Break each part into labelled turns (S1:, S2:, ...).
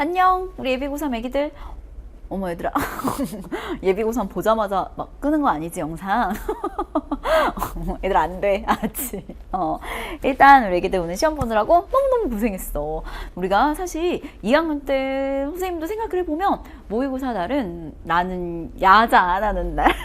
S1: 안녕 우리 예비고3 애기들. 어머 얘들아. 예비고3 보자마자 막 끄는 거 아니지 영상 얘들 안 돼. 알았지 어 일단 우리 애기들 오늘 시험 보느라고 너무너무 고생했어. 우리가 사실 2학년 때 선생님도 생각을 해보면 모의고사 날은 나는 야자 안 하는 날.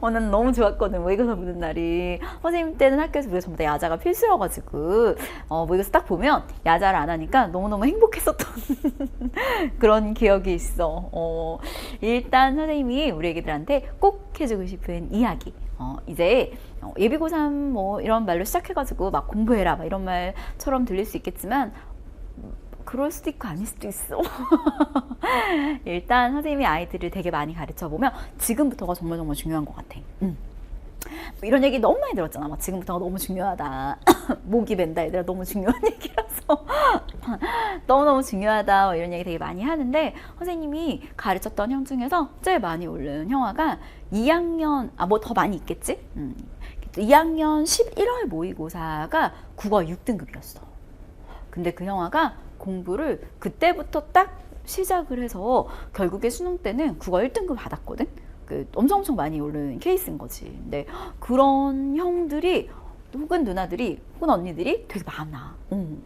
S1: 어, 난 너무 좋았거든 모의고사 보는 날이. 선생님 때는 학교에서 우리가 전부 다 야자가 필수여가지고 어, 모의고사 딱 보면 야자를 안 하니까 너무너무 행복했었던 그런 기억이 있어. 어, 일단 선생님이 우리 애기들한테 꼭 해주고 싶은 이야기 어, 이제 어, 예비고3 뭐 이런 말로 시작해가지고 막 공부해라 막 이런 말처럼 들릴 수 있겠지만 그럴 수도 있고 아닐 수도 있어. 일단 선생님이 아이들을 되게 많이 가르쳐 보면 지금부터가 정말 정말 중요한 것 같아. 음. 뭐 이런 얘기 너무 많이 들었잖아. 막 지금부터가 너무 중요하다. 목이 벤다 얘들아 너무 중요한 얘기라서 너무너무 중요하다. 뭐 이런 얘기 되게 많이 하는데 선생님이 가르쳤던 형 중에서 제일 많이 오른 형아가 2학년 아 뭐 더 많이 있겠지? 음. 2학년 11월 모의고사가 국어 6등급이었어. 근데 그 형아가 공부를 그때부터 딱 시작을 해서 결국에 수능 때는 국어 1등급 받았거든. 그 엄청 엄청 많이 오른 케이스인 거지. 근데 그런 형들이 혹은 누나들이 혹은 언니들이 되게 많아. 음.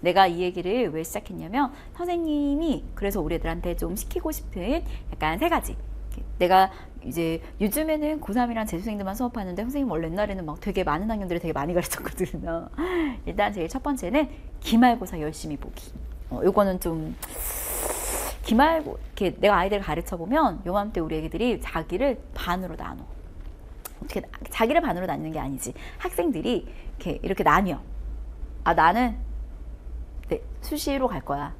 S1: 내가 이 얘기를 왜 시작했냐면 선생님이 그래서 우리 애들한테 좀 시키고 싶은 약간 세 가지. 내가 이제 요즘에는 고3이랑 재수생들만 수업하는데 선생님 원래 옛날에는 막 되게 많은 학년들을 되게 많이 가르쳤거든요. 일단 제일 첫 번째는 기말고사 열심히 보기. 어, 요거는 좀 기말고 이렇게 내가 아이들 가르쳐 보면 요맘때 우리 애기들이 자기를 반으로 나눠. 어떻게 자기를 반으로 나누는 게 아니지. 학생들이 이렇게 이렇게 나뉘어. 아 나는 네, 수시로 갈 거야.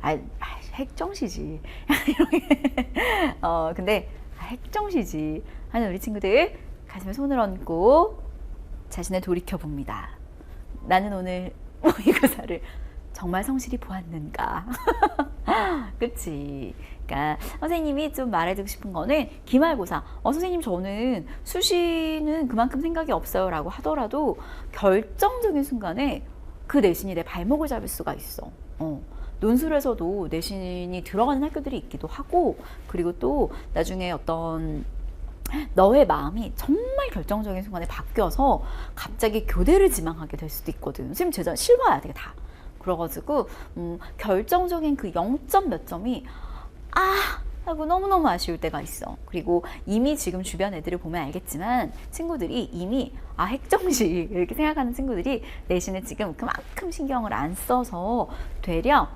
S1: 아, 아 핵정시지. 어 근데 아, 핵정시지 하는 우리 친구들 가슴에 손을 얹고 자신을 돌이켜 봅니다. 나는 오늘 모의고사를 정말 성실히 보았는가? 그치? 그러니까 선생님이 좀 말해주고 싶은 거는 기말고사. 어 선생님 저는 수시는 그만큼 생각이 없어요 라고 하더라도 결정적인 순간에 그 내신이 내 발목을 잡을 수가 있어. 어. 논술에서도 내신이 들어가는 학교들이 있기도 하고 그리고 또 나중에 어떤 너의 마음이 정말 결정적인 순간에 바뀌어서 갑자기 교대를 지망하게 될 수도 있거든. 선생님 제자 실버야 되게 다. 그래가지고 음, 결정적인 그 0점 몇 점이 아 하고 너무너무 아쉬울 때가 있어. 그리고 이미 지금 주변 애들을 보면 알겠지만 친구들이 이미 아 핵정시 이렇게 생각하는 친구들이 내신에 지금 그만큼 신경을 안 써서 되려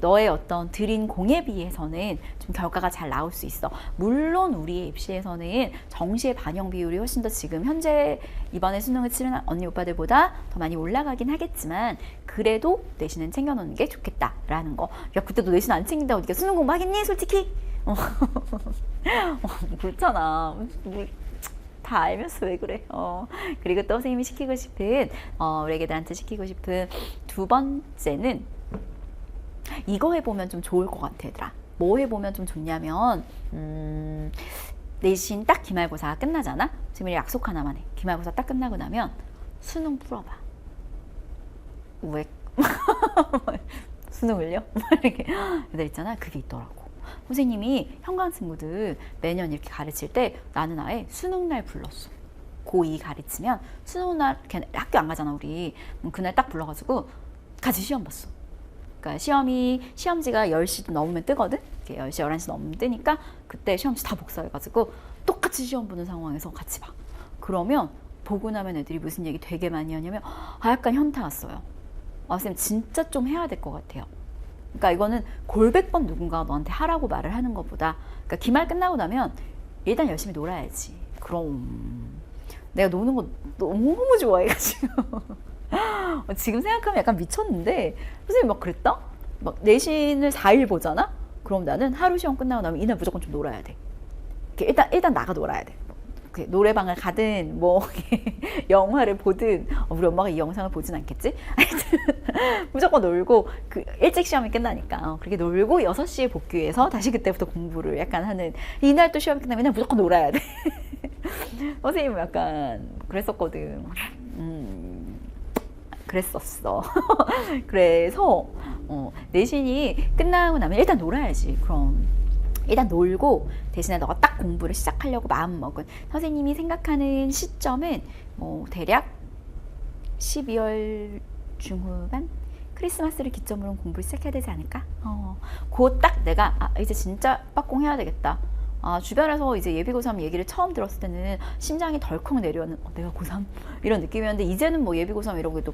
S1: 너의 어떤 들인 공에 비해서는 좀 결과가 잘 나올 수 있어. 물론 우리의 입시에서는 정시의 반영 비율이 훨씬 더 지금 현재 이번에 수능을 치른 언니 오빠들보다 더 많이 올라가긴 하겠지만 그래도 내신은 챙겨놓는 게 좋겠다라는 거. 야 그때도 내신 안 챙긴다고 네가 수능 공부하겠니? 솔직히. 어, 어, 그렇잖아. 뭐, 다 알면서 왜 그래? 어. 그리고 또 선생님이 시키고 싶은 어, 우리 애기들한테 시키고 싶은 두 번째는 이거 해보면 좀 좋을 것 같아, 얘들아. 뭐 해보면 좀 좋냐면, 음, 내신 딱 기말고사 끝나잖아? 지금 약속 하나만 해. 기말고사 딱 끝나고 나면 수능 풀어봐. 왜? 수능을요? 이렇게. 애들 있잖아. 그게 있더라고. 선생님이 현관 친구들 매년 이렇게 가르칠 때 나는 아예 수능날 불렀어. 고2 가르치면 수능날, 걔 학교 안 가잖아, 우리. 그날 딱 불러가지고 같이 시험 봤어. 그러니까 시험이 시험지가 10시 넘으면 뜨거든. 이렇게 10시, 11시 넘으면 뜨니까 그때 시험지 다 복사해 가지고 똑같이 시험 보는 상황에서 같이 봐. 그러면 보고 나면 애들이 무슨 얘기 되게 많이 하냐면 아 약간 현타 왔어요. 아, 쌤 진짜 좀 해야 될 것 같아요. 그러니까 이거는 골백번 누군가가 너한테 하라고 말을 하는 것보다 그러니까 기말 끝나고 나면 일단 열심히 놀아야지. 그럼 내가 노는 거 너무 좋아해가지고 지금 생각하면 약간 미쳤는데 선생님 막 그랬다? 막 내신을 4일 보잖아? 그럼 나는 하루 시험 끝나고 나면 이날 무조건 좀 놀아야 돼. 일단 일단 나가 놀아야 돼. 그 노래방을 가든 뭐 영화를 보든 어, 우리 엄마가 이 영상을 보진 않겠지? 무조건 놀고 그 일찍 시험이 끝나니까 어, 그렇게 놀고 6시에 복귀해서 다시 그때부터 공부를 약간 하는 이날 또 시험이 끝나면 무조건 놀아야 돼. 선생님 약간 그랬었거든. 음, 그랬었어. 그래서 어, 내신이 끝나고 나면 일단 놀아야지. 그럼 일단 놀고 대신에 너가 딱 공부를 시작하려고 마음 먹은 선생님이 생각하는 시점은 뭐 대략 12월 중후반 크리스마스를 기점으로 공부를 시작해야 되지 않을까? 어, 그 딱 내가 아, 이제 진짜 빡공해야 되겠다. 아, 주변에서 이제 예비 고3 얘기를 처음 들었을 때는 심장이 덜컥 내려오는 어, 내가 고3 이런 느낌이었는데 이제는 뭐 예비 고3 이러고 해도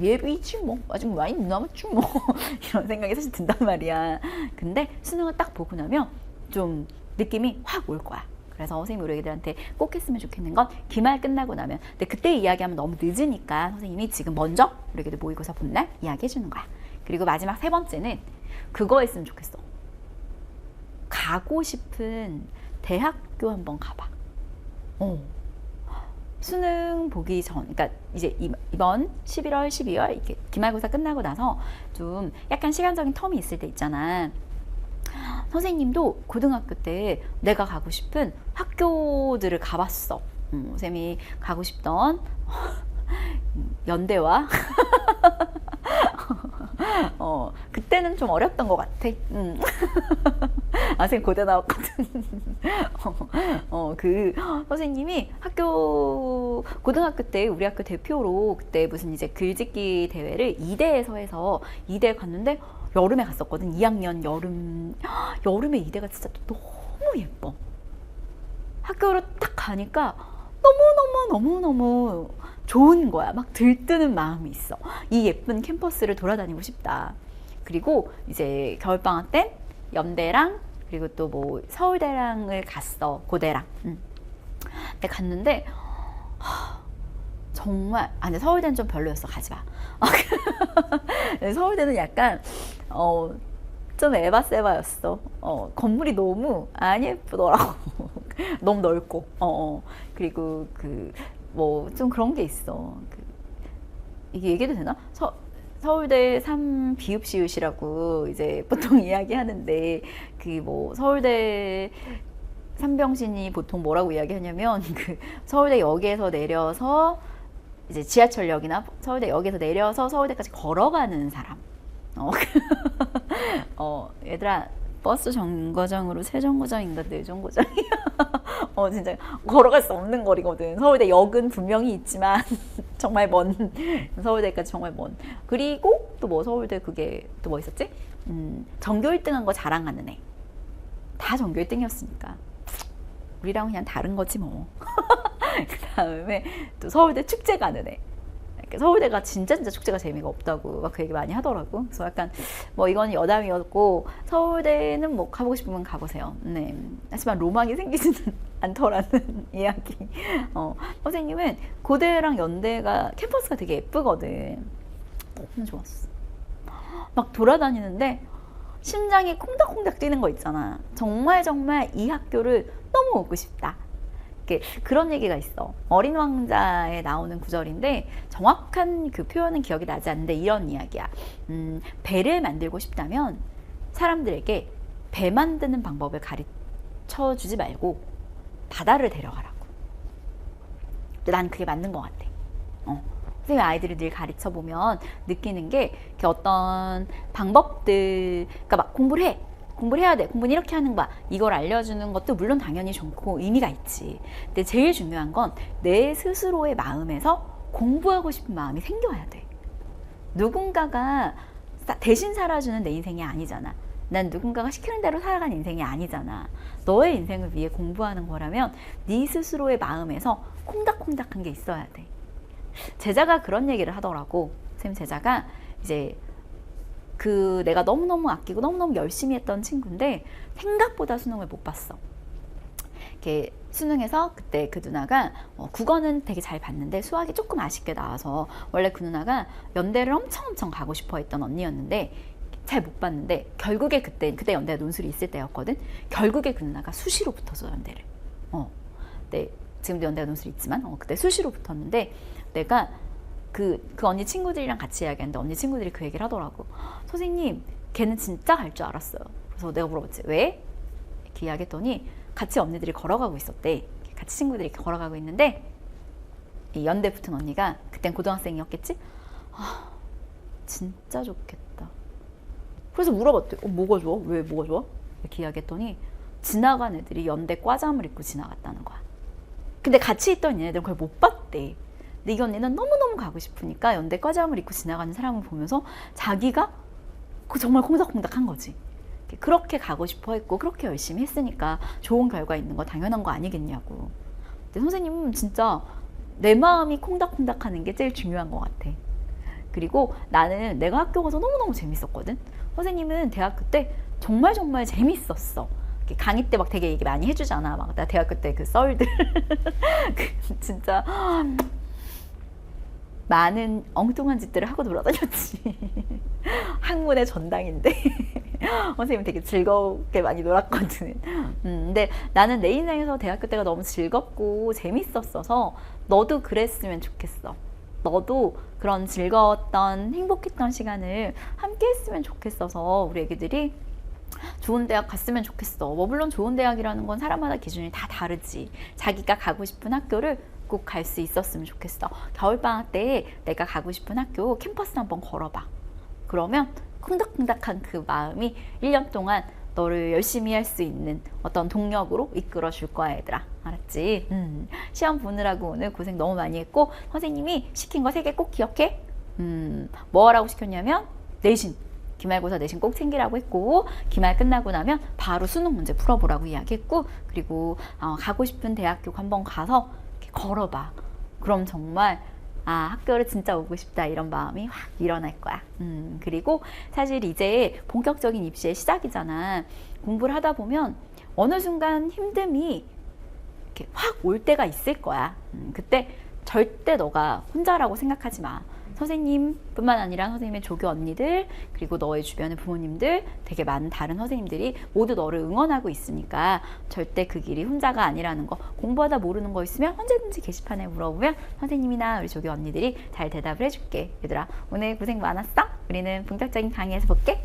S1: 예비지 뭐 아직 많이 남았지 뭐 이런 생각이 사실 든단 말이야. 근데 수능을 딱 보고 나면 좀 느낌이 확 올 거야. 그래서 선생님 우리 애들한테 꼭 했으면 좋겠는 건 기말 끝나고 나면 근데 그때 이야기하면 너무 늦으니까 선생님이 지금 먼저 우리 애들 모의고사 본 날 이야기해 주는 거야. 그리고 마지막 세 번째는 그거 했으면 좋겠어. 가고 싶은 대학교 한번 가봐. 어. 수능 보기 전, 그러니까 이제 이번 11월, 12월 이렇게 기말고사 끝나고 나서 좀 약간 시간적인 텀이 있을 때 있잖아. 선생님도 고등학교 때 내가 가고 싶은 학교들을 가봤어. 음, 쌤이 가고 싶던 연대와 어, 그때는 좀 어렸던 것 같아. 음. 아, 쌤 고대 나왔거든. 어, 그 선생님이 학교, 고등학교 때 우리 학교 대표로 그때 무슨 이제 글짓기 대회를 2대에서 해서 2대 갔는데 여름에 갔었거든. 2학년 여름. 여름에 이대가 진짜 너무 예뻐. 학교를 딱 가니까 너무너무너무너무 좋은 거야. 막 들뜨는 마음이 있어. 이 예쁜 캠퍼스를 돌아다니고 싶다. 그리고 이제 겨울방학 때 연대랑 그리고 또 뭐 서울대랑을 갔어. 고대랑. 응. 근데 갔는데 정말 아니 서울대는 좀 별로였어. 가지 마. 서울대는 약간 어, 좀 에바세바였어. 어, 건물이 너무 안 예쁘더라고. 너무 넓고. 어, 어. 그리고 그 뭐 좀 그런 게 있어. 그, 이게 얘기도 되나? 서, 서울대 3 비읍시읒이라고 이제 보통 이야기하는데 그 뭐 서울대 삼병신이 보통 뭐라고 이야기하냐면 그 서울대 역에서 내려서 이제 지하철역이나 서울대 역에서 내려서 서울대까지 걸어가는 사람. 어, 어 얘들아 버스 정거장으로 세 정거장인가 네 정거장이야. 어 진짜 걸어갈 수 없는 거리거든. 서울대 역은 분명히 있지만 정말 먼 서울대까지 정말 먼. 그리고 또 뭐 서울대 그게 또 뭐 있었지? 음, 전교 1등한 거 자랑하는 애. 다 전교 1등이었으니까 우리랑 그냥 다른 거지 뭐. 그 다음에 또 서울대 축제 가는 애. 서울대가 진짜 진짜 축제가 재미가 없다고 막 그 얘기 많이 하더라고. 그래서 약간 뭐 이건 여담이었고 서울대는 뭐 가보고 싶으면 가보세요. 네. 하지만 로망이 생기지는 않더라는 이야기. 어, 선생님은 고대랑 연대가 캠퍼스가 되게 예쁘거든. 너무 좋았어. 막 돌아다니는데 심장이 콩닥콩닥 뛰는 거 있잖아. 정말 정말 이 학교를 너무 오고 싶다. 그런 얘기가 있어. 어린 왕자에 나오는 구절인데 정확한 그 표현은 기억이 나지 않는데 이런 이야기야. 음, 배를 만들고 싶다면 사람들에게 배 만드는 방법을 가르쳐 주지 말고 바다를 데려가라고. 난 그게 맞는 것 같아. 어. 선생님 아이들을 늘 가르쳐 보면 느끼는 게 어떤 방법들, 그러니까 막 공부를 해. 공부를 해야 돼. 공부는 이렇게 하는 거야. 이걸 알려주는 것도 물론 당연히 좋고 의미가 있지. 근데 제일 중요한 건 내 스스로의 마음에서 공부하고 싶은 마음이 생겨야 돼. 누군가가 대신 살아주는 내 인생이 아니잖아. 난 누군가가 시키는 대로 살아간 인생이 아니잖아. 너의 인생을 위해 공부하는 거라면 네 스스로의 마음에서 콩닥콩닥한 게 있어야 돼. 제자가 그런 얘기를 하더라고. 쌤 제자가 이제 그 내가 너무너무 아끼고 너무너무 열심히 했던 친구인데 생각보다 수능을 못 봤어. 이렇게 수능에서 그때 그 누나가 어, 국어는 되게 잘 봤는데 수학이 조금 아쉽게 나와서 원래 그 누나가 연대를 엄청 엄청 가고 싶어 했던 언니였는데 잘 못 봤는데 결국에 그때 그때 연대 논술이 있을 때였거든. 결국에 그 누나가 수시로 붙어서 연대를. 어. 네, 지금도 연대 논술이 있지만 어, 그때 수시로 붙었는데 내가 그, 그 언니 친구들이랑 같이 이야기했는데 언니 친구들이 그 얘기를 하더라고. 선생님, 걔는 진짜 갈 줄 알았어요. 그래서 내가 물어봤지. 왜? 이렇게 이야기했더니 같이 언니들이 걸어가고 있었대. 같이 친구들이 이렇게 걸어가고 있는데 이 연대 붙은 언니가 그땐 고등학생이었겠지? 아, 진짜 좋겠다. 그래서 물어봤대. 어, 뭐가 좋아? 왜 뭐가 좋아? 이렇게 이야기했더니 지나간 애들이 연대 과잠을 입고 지나갔다는 거야. 근데 같이 있던 얘네들은 그걸 못 봤대. 근데 이 언니는 너무너무 가고 싶으니까 연대 과잠을 입고 지나가는 사람을 보면서 자기가 그 정말 콩닥콩닥한 거지. 그렇게 가고 싶어 했고 그렇게 열심히 했으니까 좋은 결과 있는 거 당연한 거 아니겠냐고. 근데 선생님은 진짜 내 마음이 콩닥콩닥하는 게 제일 중요한 것 같아. 그리고 나는 내가 학교 가서 너무너무 재밌었거든. 선생님은 대학교 때 정말 정말 재밌었어. 강의 때 막 되게 얘기 많이 해주잖아. 막 나 대학교 때 그 썰들. 그 진짜 많은 엉뚱한 짓들을 하고 돌아다녔지. 학문의 전당인데. 선생님 되게 즐겁게 많이 놀았거든. 음, 근데 나는 내 인생에서 대학교 때가 너무 즐겁고 재밌었어서 너도 그랬으면 좋겠어. 너도 그런 즐거웠던 행복했던 시간을 함께 했으면 좋겠어서 우리 애기들이 좋은 대학 갔으면 좋겠어. 뭐 물론 좋은 대학이라는 건 사람마다 기준이 다 다르지. 자기가 가고 싶은 학교를 꼭 갈 수 있었으면 좋겠어. 겨울방학 때 내가 가고 싶은 학교 캠퍼스 한번 걸어봐. 그러면 콩닥콩닥한 그 마음이 1년 동안 너를 열심히 할 수 있는 어떤 동력으로 이끌어 줄 거야, 얘들아. 알았지? 음, 시험 보느라고 오늘 고생 너무 많이 했고, 선생님이 시킨 거 세 개 꼭 기억해? 음, 뭐 하라고 시켰냐면, 내신. 기말고사 내신 꼭 챙기라고 했고, 기말 끝나고 나면 바로 수능 문제 풀어보라고 이야기했고, 그리고 어, 가고 싶은 대학교 한번 가서 걸어봐. 그럼 정말 아, 학교를 진짜 오고 싶다 이런 마음이 확 일어날 거야. 음, 그리고 사실 이제 본격적인 입시의 시작이잖아. 공부를 하다 보면 어느 순간 힘듦이 이렇게 확 올 때가 있을 거야. 음, 그때 절대 너가 혼자라고 생각하지 마. 선생님뿐만 아니라 선생님의 조교 언니들 그리고 너의 주변의 부모님들 되게 많은 다른 선생님들이 모두 너를 응원하고 있으니까 절대 그 길이 혼자가 아니라는 거 공부하다 모르는 거 있으면 언제든지 게시판에 물어보면 선생님이나 우리 조교 언니들이 잘 대답을 해줄게. 얘들아 오늘 고생 많았어. 우리는 본격적인 강의에서 볼게